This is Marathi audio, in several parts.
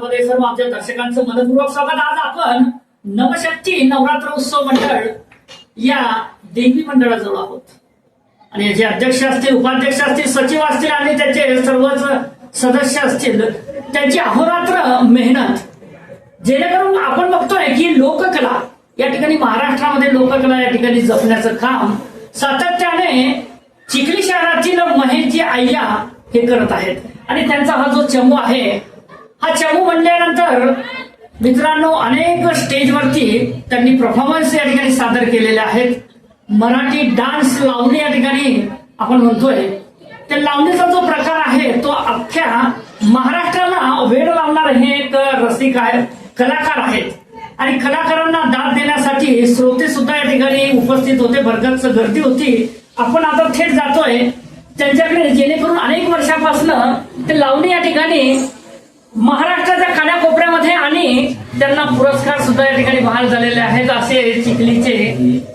मध्ये सर्व आमच्या दर्शकांचं मनपूर्वक स्वागत. आज आपण नवशक्ती नवरात्र उत्सव मंडळ या देवी मंडळाजवळ आहोत. आणि जे अध्यक्ष असतील उपाध्यक्ष असतील सचिव असतील आणि त्याचे सर्वच सदस्य असतील त्यांची अहोरात्र मेहनत. जेणेकरून आपण बघतोय की लोककला या ठिकाणी महाराष्ट्रामध्ये लोककला या ठिकाणी जपण्याचं काम सातत्याने चिखली शहरातील महेशजी आय्या हे करत आहेत. आणि त्यांचा हा जो चमू आहे हा चमू म्हणल्यानंतर मित्रांनो अनेक स्टेजवरती त्यांनी परफॉर्मन्स या ठिकाणी सादर केलेले आहेत. मराठी डान्स लावणी या ठिकाणी आपण म्हणतोय त्या लावणीचा जो प्रकार आहे तो अख्ख्या महाराष्ट्राला वेळ लावणार हे एक रसिक आहे कलाकार आहेत. आणि कलाकारांना दाद देण्यासाठी श्रोते सुद्धा या ठिकाणी उपस्थित होते. भरगच्च गर्दी होती. आपण आता थेट जातोय. त्यांच्याकडे जेणेकरून अनेक वर्षापासून ते लावणी या ठिकाणी महाराष्ट्र त्यांना पुरस्कार सुद्धा या ठिकाणी बहाल झालेले आहेत असे चिखलीचे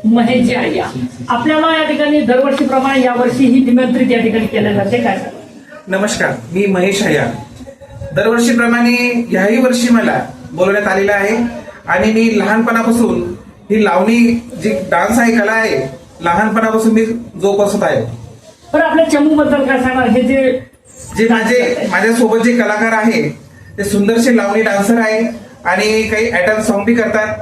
महेशजी आर्या आपल्याला या ठिकाणी दरवर्षीप्रमाणे यावर्षी ही निमंत्रित या ठिकाणी केल्या जाते. काय? नमस्कार मी महेश हया दरवर्षीप्रमाणे ह्याही वर्षी मला बोलवण्यात आलेलं आहे आणि मी लहानपणापासून ही लावणी जी डान्स आहे कला आहे लहानपणापासून मी जोपासत आहे. बरं आपल्या चमू बद्दल काय सांगणार हे जे जे माझे माझ्यासोबत जे कलाकार आहे ते सुंदरसे लावणी डान्सर आहे आणि काही ऍटम सॉन्ग बी करतात.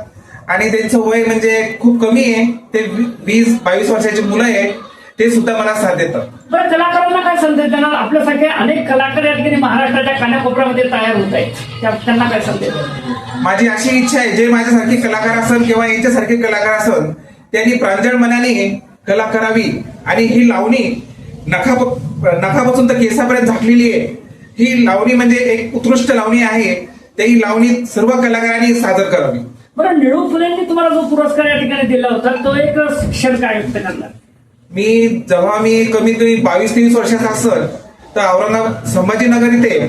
आणि त्यांचं वय म्हणजे खूप कमी आहे. ते वीस बावीस वर्षाची मुलं आहे ते सुद्धा मला साथ देतात. बरं कलाकारांना काय संदेश देणार? आपल्यासारखे अनेक कलाकार या ठिकाणी महाराष्ट्राच्या कानाकोपऱ्यामध्ये तयार होत आहेत. त्या- त्यांना काय संदेश? माझी अशी इच्छा आहे जे माझ्यासारखे कलाकार असन किंवा यांच्यासारखे कलाकार असन त्यांनी प्रांजळ मनाने कला करावी आणि ही लावणी नखा नखापासून तर केसापर्यंत झाकलेली आहे. ही लावणी म्हणजे एक उत्कृष्ट लावणी आहे. ती लावणी सर्व कलाकारांनी सादर करावी. बरं निळू फुलेंनी तुम्हाला जो पुरस्कार या ठिकाणी दिला होता तो एक शिक्षण काय करणार? मी जेव्हा मी कमीत कमी बावीस तेवीस वर्षाचा असल तर औरंगाबाद संभाजीनगर इथे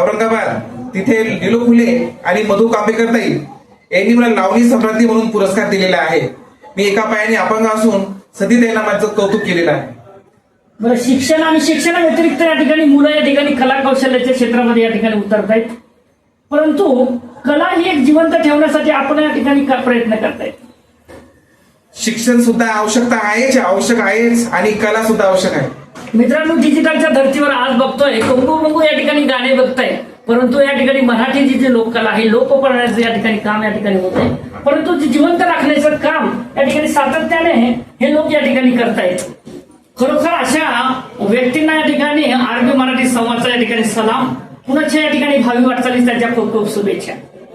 औरंगाबाद तिथे निलो फुले आणि मधु कांबेकर ताई यांनी मला लावणी सम्राज्ञी म्हणून पुरस्कार दिलेला आहे. मी एका पायाने अपंग असून सती त्यांना माझं कौतुक केलेलं आहे. बरं शिक्षण आणि शिक्षणाव्यतिरिक्त या ठिकाणी मुलं या ठिकाणी कला कौशल्याच्या क्षेत्रामध्ये या ठिकाणी उतरत आहेत परंतु कला ही एक जिवंत ठेवण्यासाठी आपण या ठिकाणी प्रयत्न करतायत शिक्षण सुद्धा आवश्यकता आहेच आवश्यक आहेच आणि कला सुद्धा आवश्यक आहे. मित्रांनो डिजिटलच्या धर्तीवर आज बघतोय कुंकू कुंकू या ठिकाणी गाणे बघताय. परंतु या ठिकाणी मराठीची जी लोककला आहे लोप करण्याचं या ठिकाणी काम या ठिकाणी होत आहे. परंतु जी जिवंत राखण्याचं काम या ठिकाणी सातत्याने हे लोक या ठिकाणी करतायत. खरोखर अशा व्यक्तींना या ठिकाणी आरबी मराठी संवादचा या ठिकाणी सलाम पुनश्च या ठिकाणी भावी वाटचालीस त्यांच्या खूप खूप शुभेच्छा.